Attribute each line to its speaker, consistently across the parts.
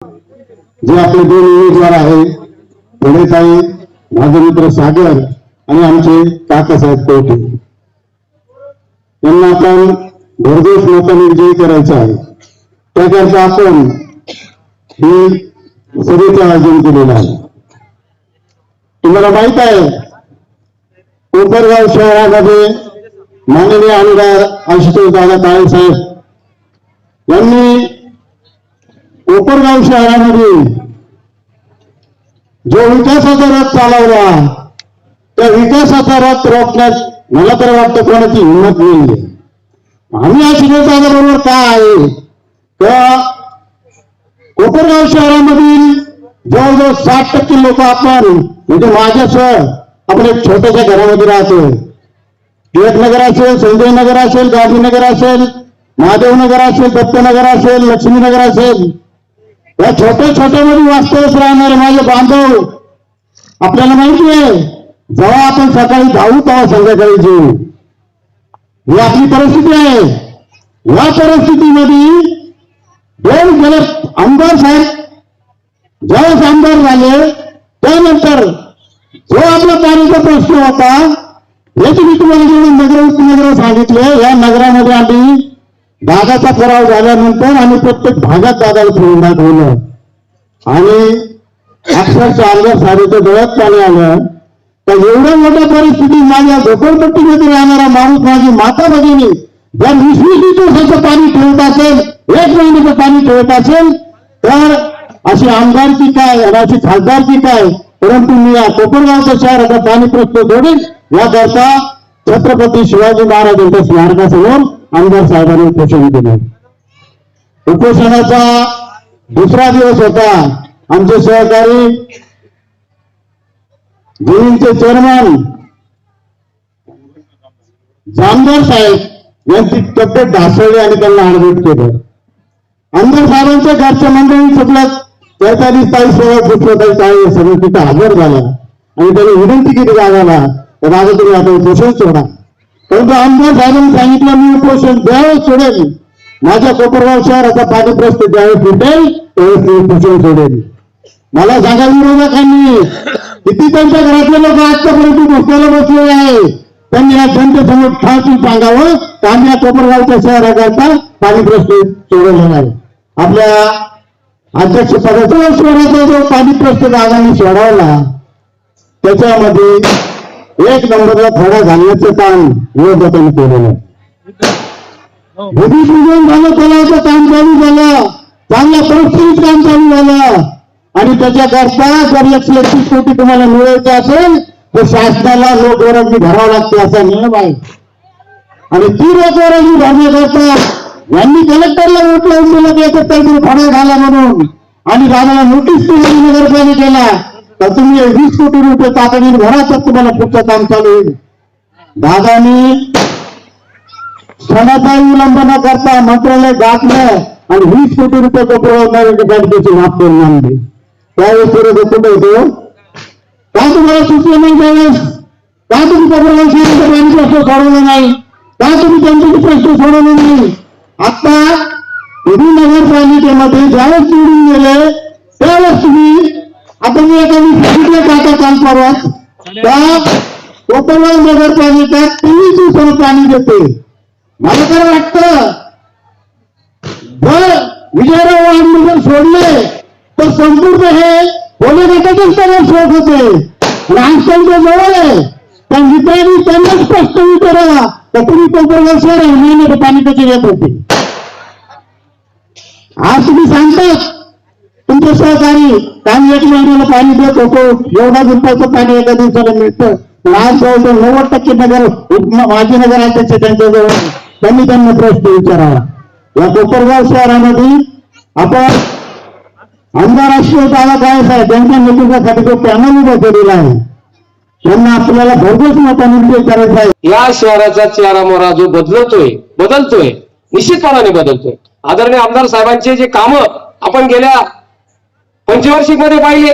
Speaker 1: जे आपले दोन उमेदवार आहे पुणेताई माझे मित्र सागर आणि आमचे काकासाहेब कोटे यांना आपण भरघोस मताने विजयी करायचा आहे. त्याकरता आपण ही सभेचं आयोजन केलेलं आहे. तुम्हाला माहीत आहे कोपरगाव शहरामध्ये माननीय आमदार आशुतोष दादा काळे साहेब यांनी कोपरगाव शहरामध्ये जो विकासाचा रथ चालवला त्या विकासाचा रथ रोखण्यात मला तर वाटतं कोणाची हिंमत नाही आम्ही या दादा बरोबर काय आहे? का कोपरगाव शहरामधील जवळजवळ साठ टक्के लोक आपण म्हणजे माझ्यासह आपण एक छोट्याशा घरामध्ये राहतोय टिळकनगर असेल संजय नगर असेल गांधीनगर असेल महादेवनगर असेल दत्तनगर असेल लक्ष्मीनगर असेल या छोट्या छोट्यामध्ये वास्तवच राहणार माझे बांधव. आपल्याला माहिती आहे जेव्हा आपण सकाळी धावू तेव्हा संध्याकाळी जेऊ. ही आपली परिस्थिती आहे. या परिस्थितीमध्ये दोन गेले आमदार साहेब ज्यावेळेस आमदार झाले त्यानंतर जो आपला पाण्याचा प्रश्न होता याची मी तुम्हाला जेवढं नगर उपनगर सांगितले. या नगरामध्ये आम्ही दादाचा सराव झाल्यानंतर आम्ही प्रत्येक भागात दादाला फिरून दाखवलं. आणि अक्षरशः आमदार साहेबांच्या डोळ्यात पाणी आलं. तर एवढ्या मोठ्या परिस्थितीत माझ्या झोपडपट्टीमध्ये राहणारा माणूस माझी माता भगिनी जर वीस वीस दिवसाचं पाणी ठेवत असेल एक महिन्याचं पाणी ठेवत असेल तर अशी आमदारकी काय आणि अशी खासदारकी काय? परंतु मी या कोपरगावचं शहराचा पाणी प्रश्न जोडेल याकरता छत्रपती शिवाजी महाराजांच्या स्मारकासमोर आमदार साहेबांनी उपोषण केले उपोषणाचा दुसरा दिवस होता. आमचे सहकारी जैनचे चेअरमन जामदार साहेब यांची तब्येत ढासळली आणि त्यांना ऍडमिट केलं. आमदार साहेबांच्या घरच्या मंडळी सुटलं त्यासाठी ताई सेवा दुसरं काही सगळं तिथं हजर झाला. आणि त्यांनी विनंती केली दादाला तर माझं तुम्ही आता उपोषण सोडा. परंतु आमदार साहेबांनी सांगितलं मी उपोषण द्यावं सोडेल. माझ्या कोपरगाव शहराचा पाणीप्रस्त ज्यावेळेस मिटेल त्यावेळेस मी उपोषण सोडेल. मला सांगा विरोधकांनी किती त्यांच्या घरातले लोक आजपर्यंत बसलेला बसलेले आहे. त्यांनी या जनतेसमोर ठासून सांगावं तर आम्ही या कोपरगावच्या शहराकरता पाणीप्रस्त सोडवलं नाही आपल्या अध्यक्ष पदाचा स्वराचा जो पाणीप्रस्त प्रश्न सोडवला त्याच्यामध्ये एक नंबरला थोडा घालण्याचं काम विरोधकांनी केलेलं भूमिपूजन झालं तलावाचं काम चालू झालं चांगल्या परिस्थितीत काम चालू झालं. आणि त्याच्याकरता जर एकशे एकतीस कोटी तुम्हाला मिळवायचे असेल तर शासनाला लोकवरंगी भरावं लागते असा नियम आहे. आणि ती लोकवरंगी भरण्याकरता यांनी कलेक्टरला नोट लावून दिलं की याच्यात काहीतरी फडा घाला म्हणून. आणि दादाला नोटीस नगरपालिकेला. तर तुम्ही वीस कोटी रुपये तातडीने भरा तुम्हाला पुढचं काम चालू होईल. दादानी क्षणाचा विलंब न करता मंत्रालय गाठलं आणि वीस कोटी रुपये कोपरगाव बँकेची माफ करून आणली. त्यावेळेस पुढे कुठे होतो हो? का तुम्हाला सुचलं नाही त्यावेळेस? का तुम्ही कोपरगाव प्रश्न सोडवला नाही? का तुम्ही त्यांचे प्रश्न सोडवले नाही? आता पुणे नगरपालिकेमध्ये ज्यावेळेस निवडून गेले त्यावेळेस तुम्ही आता मी एका सांगितलं काका काल परवाच त्या कोपरगाव नगरपालिका तेवीस दिवसाला पाणी देते. मला तर वाटतं जर विजयराव जर सोडले तर संपूर्ण हे पोले गटाचेच त्यांना शोध होते. त्यांच्या जवळ आहे. त्या मित्रांनी त्यांना स्पष्ट विचारा. तर तुम्ही कोपरगाव शहर कसे येत. होते आज तुम्ही सांगतात सहकारी आम्ही एक महिन्याला पाणी देत होतो. एवढा रुपयाचं पाणी एका दिवसाला मिळतं. पण आज जवळजवळ नव्वद टक्के नगर माजी नगर अध्यक्ष त्यांच्याजवळ त्यांनी त्यांना प्रश्न विचारावा. या कोपरगाव शहरामध्ये आपण आंतरराष्ट्रीय जागा काय साहेब त्यांच्या नेतृत्वासाठी जो पॅनल उभा केलेला आहे. त्यांना आपल्याला भरपूर मताने निर्णय करायचा आहे.
Speaker 2: या शहराचा चेहरा मोहरा जो बदलतोय बदलतोय निश्चितपणाने बदलतोय. आदरणीय आमदार साहेबांचे जे कामं आपण गेल्या पंचवार्षिकमध्ये पाहिले?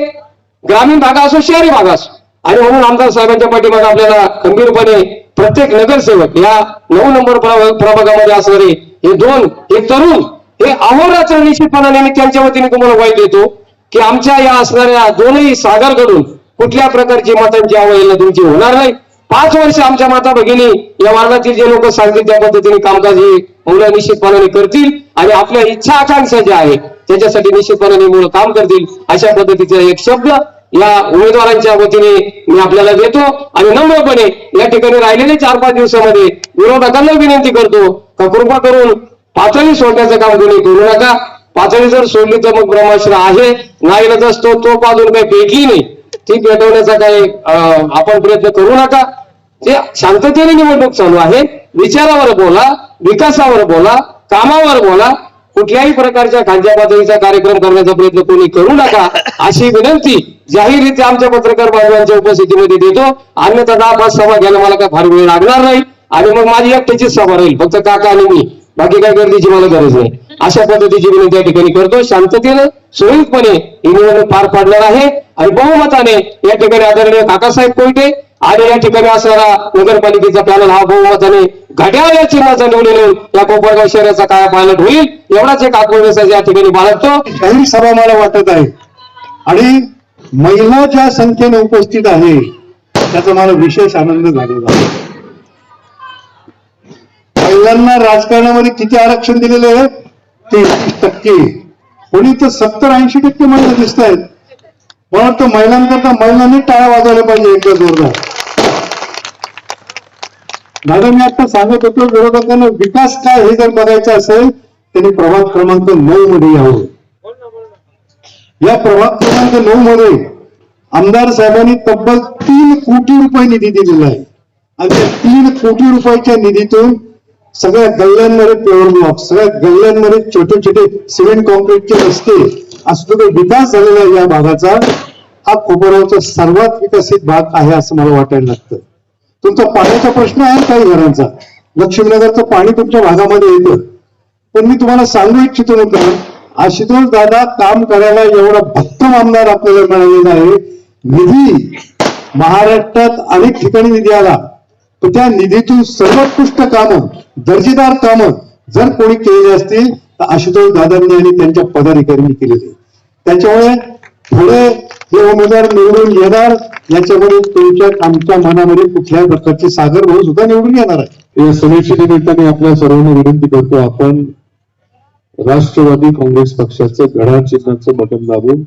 Speaker 2: ग्रामीण भाग असो शहरी भाग असो. आणि म्हणून आमदार साहेबांच्या पाठीमागे आपल्याला गंभीरपणे प्रत्येक नगरसेवक या नऊ नंबर प्रभागामध्ये असणारे हे दोन एक तरुण हे अहोरात्र निश्चितपणाने मी त्यांच्या वतीने तुम्हाला वाईट देतो की आमच्या या असणाऱ्या दोनही सागरकडून कुठल्या प्रकारची मतांची अवहेलना तुमची होणार नाही. पाच वर्ष आमच्या माता भगिनी या वार्डातील जे लोक सांगतील त्या पद्धतीने कामकाज हे मुलं निश्चितपणाने करतील आणि आपल्या इच्छा आकांक्षा ज्या आहे त्याच्यासाठी निश्चितपणाने मुलं काम करतील. अशा पद्धतीचा एक शब्द या उमेदवारांच्या वतीने मी आपल्याला देतो आणि नम्रपणे या ठिकाणी राहिलेले चार पाच दिवसामध्ये विरोधकांना विनंती करतो का कृपा करून पातळी सोडण्याचं काम कोणी करू नका. पातळी जर सोडली तर मग ब्रह्माश्र आहे नाही असतो तो पाजून काही पेटली नाही. ती पेटवण्याचा काही आपण प्रयत्न करू नका. ते शांततेने निवडणूक चालू आहे. विचारावर बोला विकासावर बोला कामावर बोला कुठल्याही प्रकारच्या खालच्या कार्यक्रम करण्याचा प्रयत्न कोणी करू नका. अशी विनंती जाहीररित्या आमच्या पत्रकार बांधवांच्या उपस्थितीमध्ये देतो. अन्यथा दहा पाच सभा घ्यायला मला काय फार वेळ लागणार नाही. आणि मग माझी एकट्याचीच सभा राहील. फक्त काका आणि मी. बाकी काय गर्दीची मला गरज नाही. अशा पद्धतीची विनंती या ठिकाणी करतो. शांततेनं सुरळीतपणे ही निवडणूक पार पाडणार आहे. आणि बहुमताने या ठिकाणी आदरणीय काकासाहेब कोयटे आणि या ठिकाणी असणारा नगरपालिकेचा पॅनल हा बहुमताने घड्याळ या चिन्हाचा या कोपरगाव शहराचा काय पायलट होईल. एवढाच एक आत्मविश्वास या ठिकाणी बाळगतो.
Speaker 3: काही सभा मला वाटत आहे. आणि महिला ज्या संख्येने उपस्थित आहे त्याचा मला विशेष आनंद झालेला आहे. महिलांना राजकारणामध्ये किती आरक्षण दिलेले आहे? तेहतीस टक्के. कोणी तर सत्तर ऐंशी टक्के महिला दिसत आहेत मला वाटतं महिलांकरता महिलांनी टाळ्या वाजवल्या पाहिजे एकदा जोरदार. दादा मी आता सांगत होतो विरोधकांना विकास काय हे जर बघायचं असेल त्यांनी प्रभाग क्रमांक नऊ मध्ये यावं. या प्रभाग क्रमांक नऊ मध्ये आमदार साहेबांनी तब्बल तीन कोटी रुपये निधी दिलेला आहे. आणि त्या तीन कोटी रुपयाच्या निधीतून सगळ्या गल्ल्यांमध्ये पेवर ब्लॉक सगळ्या गल्ल्यांमध्ये छोटे छोटे सिमेंट कॉन्क्रीटचे रस्ते असं जो विकास झालेला आहे या भागाचा हा कोपरावचा सर्वात विकसित भाग आहे असं मला वाटायला लागतं. तुमचा पाण्याचा प्रश्न आहे काही घरांचा लक्ष्मीनगरचं पाणी तुमच्या भागामध्ये येतं. पण मी तुम्हाला सांगू इच्छितो नव्हतं आशुतोष दादा काम करायला एवढा भक्कम आमदार आपल्याला मिळालेला आहे. निधी महाराष्ट्रात अनेक ठिकाणी निधी आला. पण त्या निधीतून सर्वोत्कृष्ट कामं दर्जेदार कामं जर कोणी केलेली असतील तर आशुतोष दादांनी आणि त्यांच्या पदाधिकाऱ्यांनी केलेली. त्याच्यामुळे पुढे हे उमेदवार निवडून येणार याच्यामध्ये तुमच्या आमच्या मनामध्ये कुठल्याही प्रकारचे सागर भाऊ सुद्धा निवडून येणार आहे.
Speaker 4: या सभेच्या आपल्या सर्वांना विनंती करतो आपण राष्ट्रवादी काँग्रेस पक्षाचं घड्याळ चिन्हाचं बटन दाबून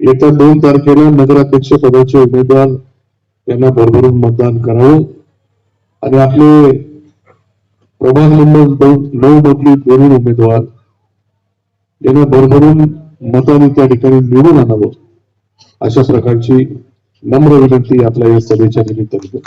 Speaker 4: येत्या दोन तारखेला नगराध्यक्ष पदाचे उमेदवार यांना भरभरून मतदान करावं. आणि आपले प्रभाग नंबर नऊ मधली दोन्ही उमेदवार यांना भरभरून मताने त्या ठिकाणी निवडून आणावं. अशा प्रकारची नम्र विनंती आपल्या या सभेच्या निमित्ताने